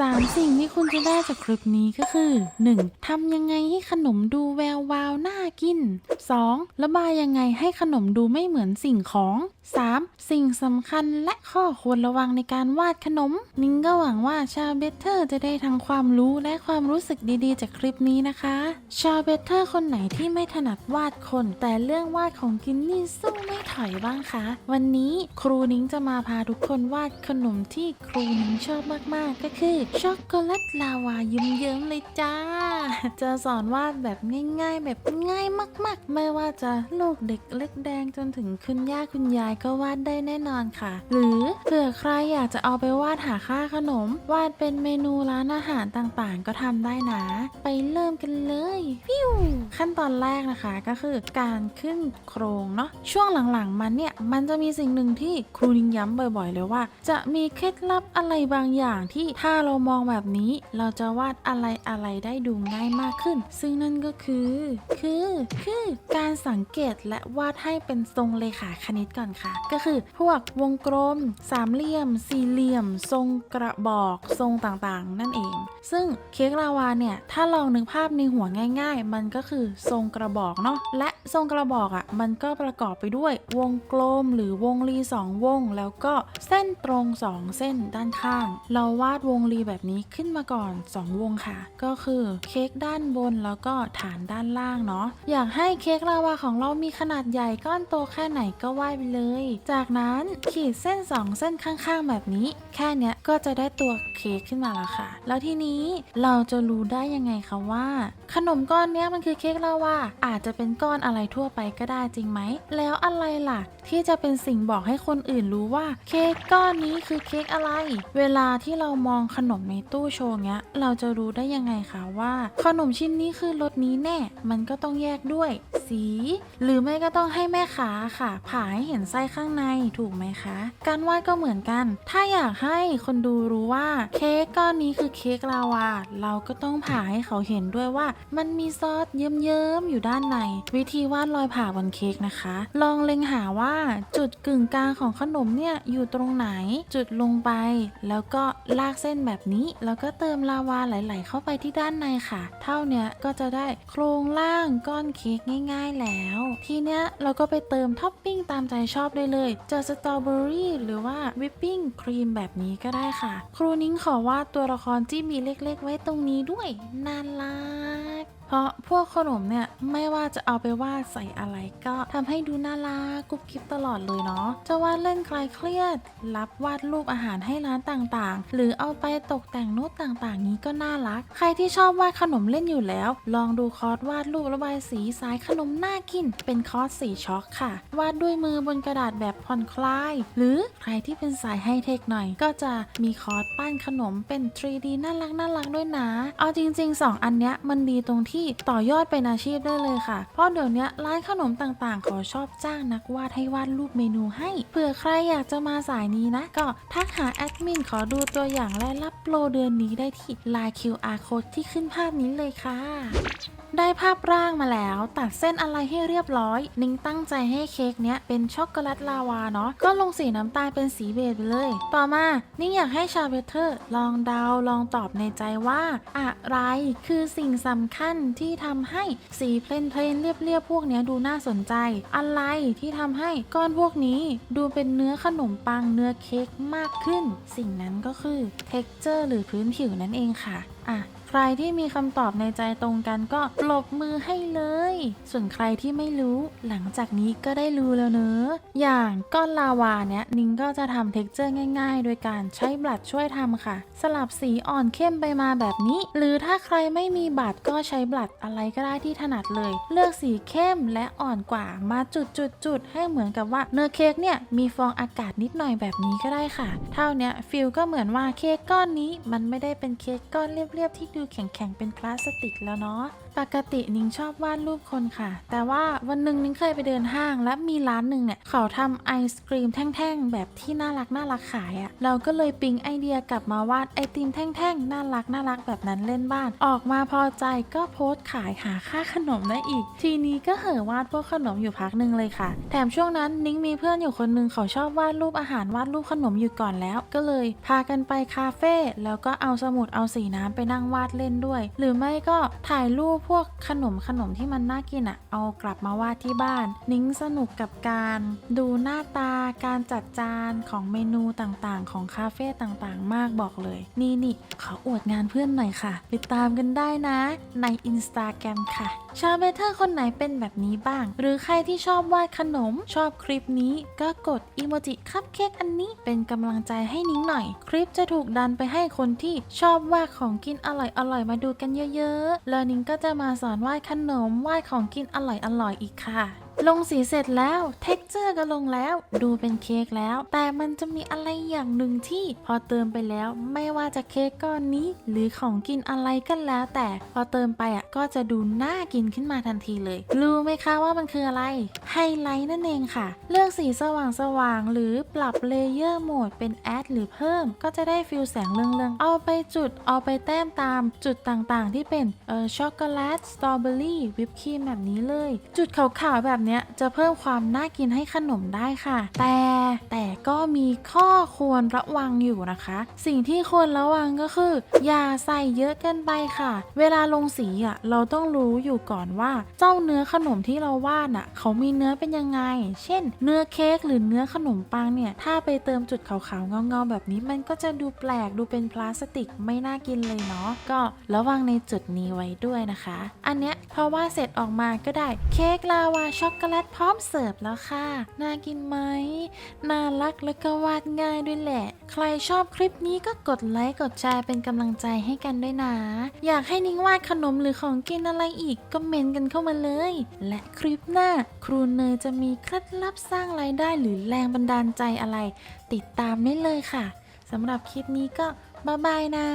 3 สิ่งที่คุณจะได้จากคลิปนี้ก็คือ 1. ทำยังไงให้ขนมดูแวววาวน่ากิน 2. ระบายยังไงให้ขนมดูไม่เหมือนสิ่งของ 3. สิ่งสำคัญและข้อควรระวังในการวาดขนม นิ้งก็หวังว่าชาวเบเทอร์จะได้ทั้งความรู้และความรู้สึกดีๆ จากคลิปนี้นะคะ ชาวเบเทอร์คนไหนที่ไม่ถนัดวาดคน แต่เรื่องวาดของกินนี่สู้ไม่ถอยบ้างคะ วันนี้ครูนิ้งจะมาพาทุกคนวาดขนมที่ครูนิ้งชอบมากๆก็คือช็อกโกแลตลาวาเยิ้มๆเลยจ้า จะสอนวาดแบบง่ายๆ แบบง่ายมากๆ ไม่ว่าจะลูกเด็กเล็กแดงจนถึงคุณย่าคุณยายก็วาดได้แน่นอนค่ะ หรือเผื่อใครอยากจะเอาไปวาดหาค่าขนม วาดเป็นเมนูร้านอาหารต่างๆ ก็ทำได้นะ ไปเริ่มกันเลยฟิวขั้นตอนแรกนะคะก็คือการขึ้นโครงเนาะช่วงหลังๆมันเนี่ยมันจะมีสิ่งหนึ่งที่ครูนิ้งย้ำบ่อย ๆ เลยว่า จะมีเคล็ดลับอะไรบางอย่างที่ถ้าเราามองแบบนี้เราจะวาดอะไรอะไรได้ดูง่ายมากขึ้น ซึ่งนั่นก็คือ คือ คือการสังเกตและวาดให้เป็นทรงเลขาคณิตก่อนค่ะ ก็คือพวกวงกลม สามเหลี่ยม สี่เหลี่ยม ทรงกระบอกทรงต่างๆ นั่นเอง ซึ่งเค้กลาวาเนี่ย ถ้าลองนึกภาพในหัวง่าย ๆ มันก็คือทรงกระบอกเนาะและทรงกระบอกอะ่ะมันก็ประกอบไปด้วย วงกลมหรือวงรีสองวง แล้วก็เส้นตรงสองเส้นด้านข้าง เราวาดวงรีแบบนี้ขึ้นมาก่อน 2 วงค่ะ ก็คือเค้กด้านบนแล้วก็ฐานด้านล่างเนาะอยากให้เค้กลาวาของเรามีขนาดใหญ่ก้อนโตแค่ไหนก็วาดไปเลย จากนั้นขีดเส้น 2 เส้นข้างๆ แบบนี้ แค่เนี้ยก็จะได้ตัวเค้กขึ้นมาแล้วค่ะ แล้วทีนี้เราจะรู้ได้ยังไงคะว่า ขนมก้อนเนี้ยมันคือเค้กลาวาอาจจะเป็นก้อนอะไรทั่วไปก็ได้จริงไหม แล้วอะไรล่ะ ที่จะเป็นสิ่งบอกให้คนอื่นรู้ว่าเค้กก้อนนี้คือเค้กอะไร เวลาที่เรามองขนมนมในตู้โชว์เนี้ย เราจะรู้ได้ยังไงคะว่า ขนมชิ้นนี้คือรสนี้แน่ มันก็ต้องแยกด้วยสี หรือไม่ก็ต้องให้แม่ค้าค่ะ ผ่าให้เห็นไส้ข้างในถูกไหมคะ การวาดก็เหมือนกัน ถ้าอยากให้คนดูรู้ว่าเค้กก้อนนี้คือเค้กลาวาเราก็ต้องผ่าให้เขาเห็นด้วยว่า มันมีซอสเยิ้มๆอยู่ด้านใน วิธีวาดรอยผ่าบนเค้กนะคะ ลองเล็งหาว่าจุดกึ่งกลางของขนมเนี่ยอยู่ตรงไหน จุดลงไป แล้วก็ลากเส้นแบบนี้ แล้วก็เติมลาวาไหลๆเข้าไปที่ด้านในค่ะ เท่าเนี้ยก็จะได้โครงล่างก้อนเค้กง่ายๆแล้ว ทีเนี้ยเราก็ไปเติมท็อปปิ้งตามใจชอบได้เลยจะสตรอเบอรี่หรือว่าวิปปิ้งครีมแบบนี้ก็ได้ค่ะ ครูนิ้งขอวาดตัวละครที่มีเล็กๆ ไว้ตรงนี้ด้วยน่ารัก เพราะพวกขนมเนี่ยไม่ว่าจะเอาไปวาดใส่อะไรก็ทำให้ดูน่ารักกุ๊บกิ๊บตลอดเลยเนาะจะวาดเล่นคลายเครียด รับวาดรูปอาหารให้ร้านต่างๆ หรือเอาไปตกแต่งโน้ตต่างๆ นี้ก็น่ารัก ใครที่ชอบวาดขนมเล่นอยู่แล้ว ลองดูคอร์สวาดรูประบายสีสายขนมน่ากิน เป็นคอร์สสีช็อกค่ะ วาดด้วยมือบนกระดาษแบบผ่อนคลาย หรือใครที่เป็นสายไฮเทคหน่อย ก็จะมีคอร์สปั้นขนมเป็น 3D น่ารักน่ารักด้วยนะ เอาจริง ๆ 2 อันเนี้ยมันดีตรงที่ต่อยอดเป็นอาชีพได้เลยค่ะ เพราะเดี๋ยวนี้ร้านขนมต่างๆ ขอชอบจ้างนักวาดให้วาดรูปเมนูให้ เผื่อใครอยากจะมาสายนี้นะ ก็ทักหาแอดมินขอดูตัวอย่างและรับโปรเดือนนี้ได้ที่ Line QR Code ที่ขึ้นภาพนี้เลยค่ะได้ภาพร่างมาแล้ว ตัดเส้นอะไรให้เรียบร้อย นิ้งตั้งใจให้เค้กเนี้ยเป็นช็อกโกแลตลาวาเนาะก็ลงสีน้ำตาลเป็นสีเบจไปเลย ต่อมานิ้งอยากให้ชาวเวเทอร์ ลองเดาลองตอบในใจว่า อะไรคือสิ่งสำคัญที่ทำให้สีเพลนเพลนๆเรียบๆพวกนี้ดูน่าสนใจ อะไรที่ทำให้ก้อนพวกนี้ดูเป็นเนื้อขนมปังเนื้อเค้กมากขึ้น สิ่งนั้นก็คือ texture หรือพื้นผิวนั่นเองค่ะอะใครที่มีคำตอบในใจตรงกันก็ปรบมือให้เลย ส่วนใครที่ไม่รู้หลังจากนี้ก็ได้รู้แล้วเนอะอย่างก้อนลาวาเนี้ยนิ้งก็จะทำเท็กเจอร์ง่าย ๆ โดยการใช้บลัดช่วยทำค่ะ สลับสีอ่อนเข้มไปมาแบบนี้ หรือถ้าใครไม่มีบัตรก็ใช้บลัดอะไรก็ได้ที่ถนัดเลย เลือกสีเข้มและอ่อนกว่ามาจุดๆๆให้เหมือนกับว่าเนื้อเค้กเนี่ยมีฟองอากาศนิดหน่อยแบบนี้ก็ได้ค่ะ เท่าเนี้ยฟิลก็เหมือนว่าเค้กก้อนนี้มันไม่ได้เป็นเค้กก้อนเรียบๆที่ดูแข็งๆเป็นพลาสติกแล้วเนาะปกตินิ้งชอบวาดรูปคนค่ะ แต่ว่าวันหนึ่งนิ้งเคยไปเดินห้าง และมีร้านหนึ่งเนี่ยเขาทำไอศกรีมแท่งๆ แบบที่น่ารักน่ารักขายอะ่ะเราก็เลยปิ๊งไอเดียกลับมาวาดไอติมแท่งๆน่ารักน่ารักแบบนั้นเล่นบ้าน ออกมาพอใจก็โพสต์ขายหาค่าขนมได้อีก ทีนี้ก็เห่อวาดพวกขนมอยู่พักหนึ่งเลยค่ะ แถมช่วงนั้นนิ้งมีเพื่อนอยู่คนหนึ่งเขาชอบวาดรูปอาหารวาดรูปขนมอยู่ก่อนแล้ว ก็เลย พากันไปคาเฟ่แล้วก็เอาสมุดเอาสีน้ำไปนั่งวาดเล่นด้วย หรือไม่ก็ถ่ายรูปพวกขนมขนมที่มันน่ากินอะเอากลับมาวาดที่บ้าน นิ้งสนุกกับการดูหน้าตาการจัดจานของเมนูต่างๆ ของคาเฟ่ต่างๆ มากบอกเลย นี่นี่ขออวดงานเพื่อนหน่อยค่ะ ไปตามกันได้นะใน Instagram ค่ะ ชาวเบเทอร์คนไหนเป็นแบบนี้บ้าง หรือใครที่ชอบวาดขนมชอบคลิปนี้ก็กดอีโมจิคัพเค้กอันนี้เป็นกำลังใจให้นิ้งหน่อย คลิปจะถูกดันไปให้คนที่ชอบวาดของกินนอร่อยๆมาดูกันเยอะๆเล้วนิ้งก็จะมาสอนไหว้ขนมไหว้ของกินอร่อยๆอีกค่ะ ลงสีเสร็จแล้ว เท็กเจอร์ก็ลงแล้ว ดูเป็นเค้กแล้ว แต่มันจะมีอะไรอย่างหนึ่งที่พอเติมไปแล้ว ไม่ว่าจะเค้กก้อนนี้ หรือของกินอะไรก็แล้ว แต่พอเติมไปอะก็จะดูน่ากินขึ้นมาทันทีเลย รู้ไหมคะว่ามันคืออะไรไฮไลท์นั่นเองค่ะ เลือกสีสว่างๆหรือปรับเลเยอร์โหมดเป็นแอดหรือเพิ่ม ก็จะได้ฟิลแสงเรืองๆเอาไปจุดเอาไปแต้มตามจุดต่างๆ ที่เป็นเออช็อกโกแลตสตรอเบอรี่วิปครีมแบบนี้เลย จุดขาวๆแบบเนี้ยจะเพิ่มความน่ากินให้ขนมได้ค่ะ แต่แต่ก็มีข้อควรระวังอยู่นะคะ สิ่งที่ควรระวังก็คือ อย่าใส่เยอะเกินไปค่ะ เวลาลงสีอะเราต้องรู้อยู่ก่อนว่า เจ้าเนื้อขนมที่เราวาดอะ เขามีเนื้อเป็นยังไง เช่น เนื้อเค้กหรือเนื้อขนมปังเนี่ยถ้าไปเติมจุดขาวๆเงาๆแบบนี้มันก็จะดูแปลกดูเป็นพลาสติกไม่น่ากินเลยเนาะก็ระวังในจุดนี้ไว้ด้วยนะคะ อันเนี้ยเพอวาเสร็จออกมาก็ได้เค้กลาวาช็อกโกแลตพร้อมเสิร์ฟแล้วค่ะ น่ากินไหม น่ารักแล้วก็วาดง่ายด้วยแหละ ใครชอบคลิปนี้ก็กดไลค์กดแชร์เป็นกำลังใจให้กันด้วยนะ อยากให้นิ้งวาดขนมหรือของกินอะไรอีกก็เมนกันเข้ามาเลย และคลิปหน้า ครูเนยจะมีเคล็ดลับสร้างรายได้หรือแรงบันดาลใจอะไร ติดตามได้เลยค่ะสำหรับคลิปนี้ก็บ๊ายบายนะ